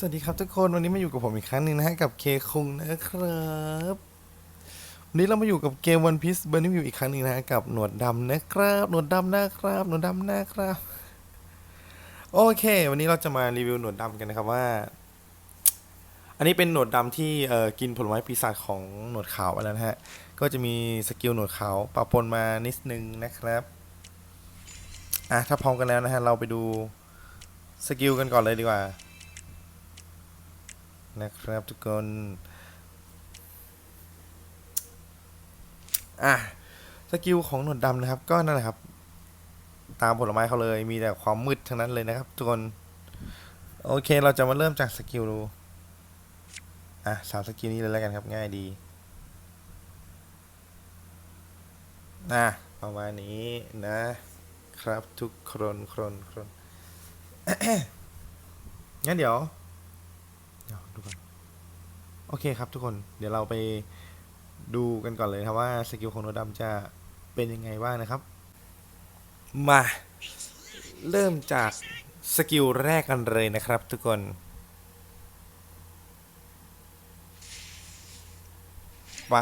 สวัสดีครับทุกคนวันนี้มาอยู่กับผมอีกครั้งหนึ่งนะฮะกับเคคุงนะครับวันนี้เรามาอยู่กับเกม One Piece Burning View อีกครั้งหนึ่งนะฮะกับหนวดดำนะครับหนวดดำนะครับหนวดดำนะครับ โอเค วันนี้เราจะมารีวิวหนวดดำกันนะครับว่า อันนี้เป็นหนวดดำที่เอ่อกินผลไม้ปีศาจของหนวดขาวไปแล้วนะฮะก็จะมีสกิลหนวดขาวปะปนมานิดนึงนะครับอะถ้าพร้อมกันแล้วนะฮะเราไปดูสกิลกันก่อนเลยดีกว่า นะครับทุกคน อะสกิลของหนวดดำนะครับ ก็นั่นแหละครับ ตามผลไม้เขาเลยมีแต่ความมืดทั้งนั้นเลยนะครับทุกคน โอเคเราจะมาเริ่มจากสกิลดูอะสามสกิลนี้เลยแล้วกันครับง่ายดีอะประมาณนี้นะ ครับทุกคนคนคนงั้นเดี๋ยว โอเคครับทุกคนเดี๋ยวเราไปดูกันก่อนเลยครับว่าสกิลของโนดำจะเป็นยังไงบ้างนะครับ มาเริ่มจากสกิลแรกกันเลยนะครับทุกคน ไป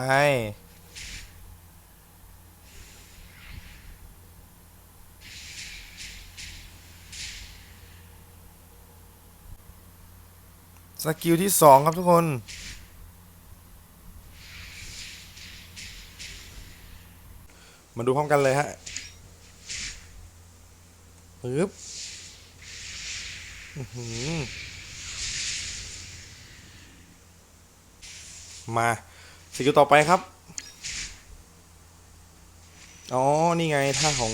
สกิลที่สองครับทุกคน มาดูพร้อมกันเลยฮะปึ๊บมาสกิลต่อไปครับ อ๋อ นี่ไงท่าของ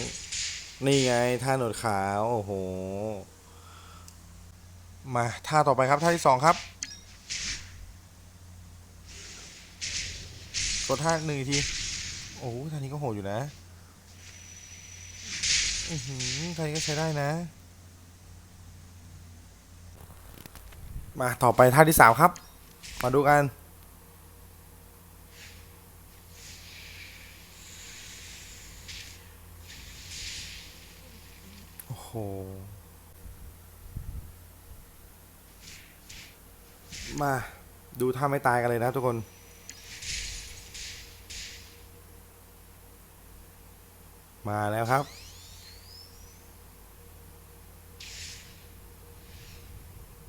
นี่ไงท่าหนวดขาว โอ้โห มาท่าต่อไปครับ ท่าที่สองครับ กดท่าหนึ่งที โอ้โหท่านี้ก็โหดอยู่นะ อือหือท่านี้ก็ใช้ได้นะ มาต่อไปท่าที่สามครับ มาดูกันโอ้โหมาดูท่าไม่ตายกันเลยนะทุกคน มาแล้วครับ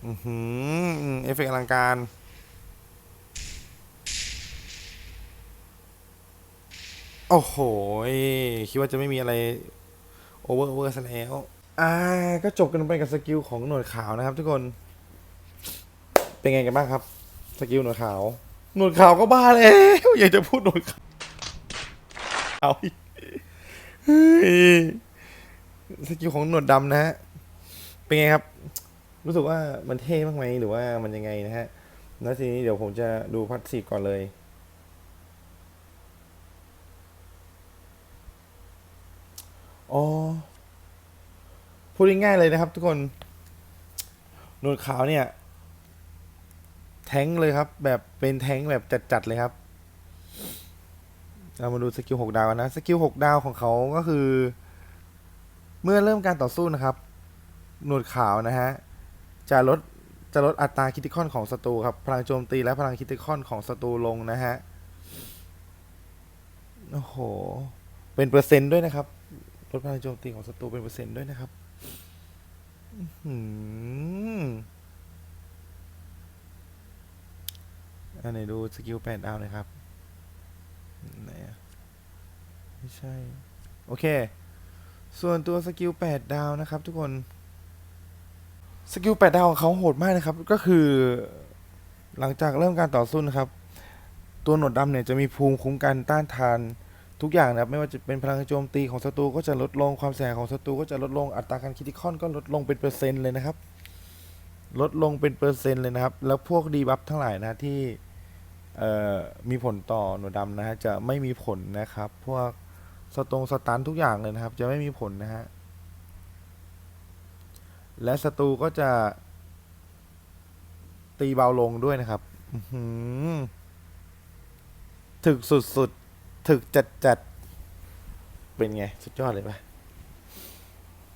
อือหือเอฟเฟกต์อลังการ โอ้โห คิดว่าจะไม่มีอะไร โอเวอร์โอเวอร์ซะแล้ว อ่า ก็จบกันไปกับสกิลของหนวดขาวนะครับทุกคน เป็นไงกันบ้างครับ สกิลหนวดขาว หนวดขาวก็บ้าแล้ว อยากจะพูดหนวดขาวเอาอี สกิลของหนวดดำนะฮะ เป็นไงครับ รู้สึกว่ามันเท่มากไหมหรือว่ามันยังไงนะฮะ แล้วทีนี้เดี๋ยวผมจะดูพัดสีก่อนเลยอ๋อพูดง่ายๆเลยนะครับ ทุกคนหนวดขาวเนี่ย แท้งเลยครับ แบบเป็นแท้งแบบจัดๆเลยครับ เรามาดูสกิลหกดาวกันนะ สกิลหกดาวของเขาก็คือ เมื่อเริ่มการต่อสู้นะครับ หนวดขาวนะฮะ จะลด จะลดอัตราคิติคอนของศัตรูครับ พลังโจมตีและพลังคิติคอนของศัตรูลงนะฮะ โอ้โห เป็นเปอร์เซ็นต์ด้วยนะครับ ลดพลังโจมตีของศัตรูเป็นเปอร์เซ็นต์ด้วยนะครับอืมอันไหนดูสกิลแปดดาวหน่อยครับ ไหนอะไม่ใช่ โอเค ส่วนตัวสกิลแปดดาวนะครับ ทุกคน สกิลแปดดาวของเขาโหดมากนะครับ ก็คือ หลังจากเริ่มการต่อสู้นะครับ ตัวหนวดดำเนี่ยจะมีภูมิคุ้มกันต้านทานทุกอย่างนะครับ ไม่ว่าจะเป็นพลังโจมตีของศัตรูก็จะลดลงความเสียหายของศัตรูก็จะลดลงอัตราการคิติคอนก็ลดลงเป็นเปอร์เซ็นต์เลยนะครับ ลดลงเป็นเปอร์เซ็นต์เลยนะครับ แล้วพวกดีบัฟทั้งหลายนะที่ มีผลต่อหนวดดำนะฮะจะไม่มีผลนะครับ พวกสตรงสตันทุกอย่างเลยนะครับ จะไม่มีผลนะฮะและศัตรูก็จะตีเบาลงด้วยนะครับถึกสุดๆ ถึกจัดจัดเป็นไง สุดยอดเลยปะ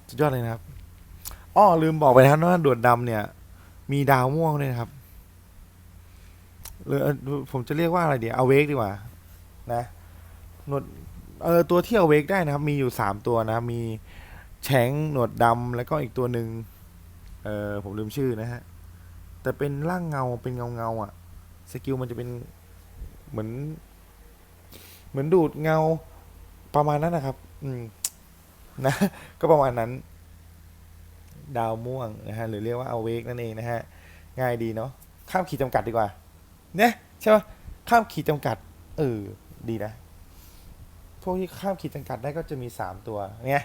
สุดยอดเลยนะครับอ้อลืมบอกไปนะครับว่าดวดดำเนี่ย มีดาวม่วงด้วยนะครับ หรือเอ่อผมจะเรียกว่าอะไรเดี๋ยวเอาเวกดีกว่า นะหนวดเออตัวที่เอาเวกได้นะครับ มีอยู่สามตัวนะมีแฉงหนวดดำแล้วก็อีกตัวหนึ่งเออผมลืมชื่อนะฮะ แต่เป็นร่างเงาเป็นเงาเงาๆอะสกิลมันจะเป็นเหมือน เหมือนดูดเงาประมาณนั้นนะครับ อืม นะ ก็ประมาณนั้น ดาวม่วงนะฮะ หรือเรียกว่าเอาเวกนั่นเองนะฮะ ง่ายดีเนาะ ข้ามขีดจำกัดดีกว่า เนี่ยใช่ปะข้ามขีดจำกัด เออ ดีนะ พวกที่ข้ามขีดจำกัดได้ก็จะมีสามตัวไง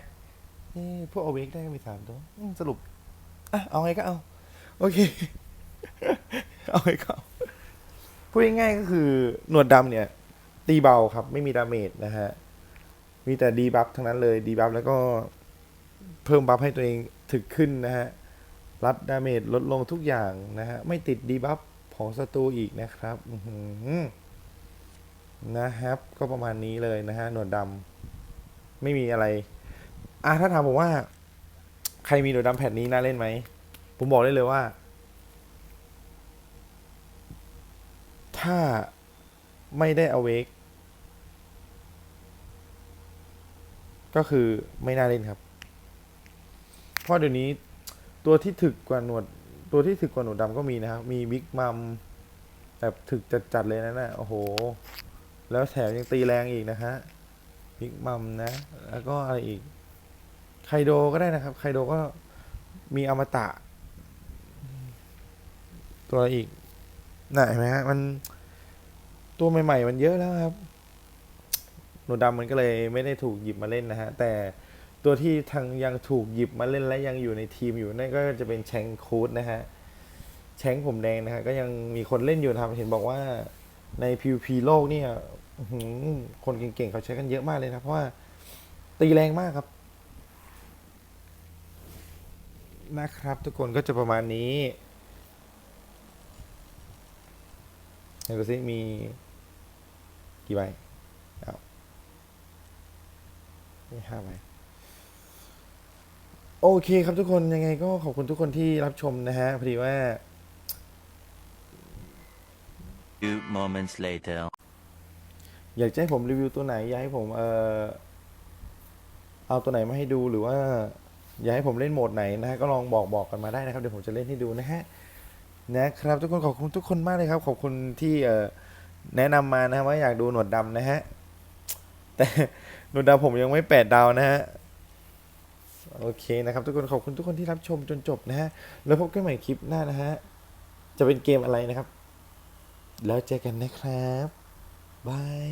เอ้พวกอเวกได้ก็มีสามตัวสรุปอะเอาไงก็เอา โอเค เอาไงก็เอาพูดง่ายๆก็คือหนวดดำเนี่ย ตีเบาครับ ไม่มีดาเมจนะฮะ มีแต่ดีบัฟทั้งนั้นเลยดีบัฟแล้วก็เพิ่มบัฟให้ตัวเองถึกขึ้นนะฮะ รับดาเมจลดลงทุกอย่างนะฮะ ไม่ติดดีบัฟ ของศัตรูอีกนะครับนะครับ ก็ประมาณนี้เลยนะฮะหนวดดำไม่มีอะไร อะถ้าถามผมว่า ใครมีหนวดดำแผ่นนี้น่าเล่นไหม ผมบอกได้เลยว่า ถ้าไม่ได้อเวกก็คือไม่น่าเล่นครับ เพราะเดี๋ยวนี้ตัวที่ถึกกว่าหนวด ตัวที่ถึกกว่าหนวดำก็มีนะครับ มีบิ๊กมัมแบบถึกจัดๆเลยนะน่ะโอ้โห แล้วแถมยังตีแรงอีกนะฮะบิ๊กมัมนะ แล้วก็อะไรอีก ไคโดก็ได้นะครับ ไคโดก็มีอมตะ ตัวอีกน่ะเห็นไหมฮะมันตัวใหม่ ๆ มันเยอะแล้วครับ หนูดำมันก็เลยไม่ได้ถูกหยิบมาเล่นนะฮะ แต่ ตัวที่ทางยังถูกหยิบมาเล่นและยังอยู่ในทีมอยู่นั่นก็จะเป็นแชงคูดนะฮะ แชงผมแดงนะฮะก็ยังมีคนเล่นอยู่นะครับเห็นบอกว่าใน PVP โลกเนี่ยคนเก่งๆเขาใช้กันเยอะมากเลยนะ เพราะว่าตีแรงมากครับ นะครับ ทุกคนก็จะประมาณนี้ไหนดูซิมีกี่ใบเอามีห้าใบ โอเคครับทุกคนยังไงก็ขอบคุณทุกคนที่รับชมนะฮะ พอดีว่า Few moments later. อยากจะให้ผมรีวิวตัวไหน อยากให้ผมเออเอาตัวไหนมาให้ดูหรือว่า อยากให้ผมเล่นโหมดไหนนะฮะก็ลองบอกบอกกันมาได้นะครับ เดี๋ยวผมจะเล่นให้ดูนะฮะนะครับ ทุกคนขอบคุณทุกคนมากเลยครับ ขอบคุณที่เออแนะนำมานะฮะว่าอยากดูหนวดดำนะฮะแต่หนวดดำผมยังไม่แปดดาวนะฮะ โอเคนะครับทุกคนขอบคุณทุกคนที่รับชมจนจบนะฮะ แล้วพบกันใหม่คลิปหน้านะฮะ จะเป็นเกมอะไรนะครับ แล้วเจอกันนะครับบาย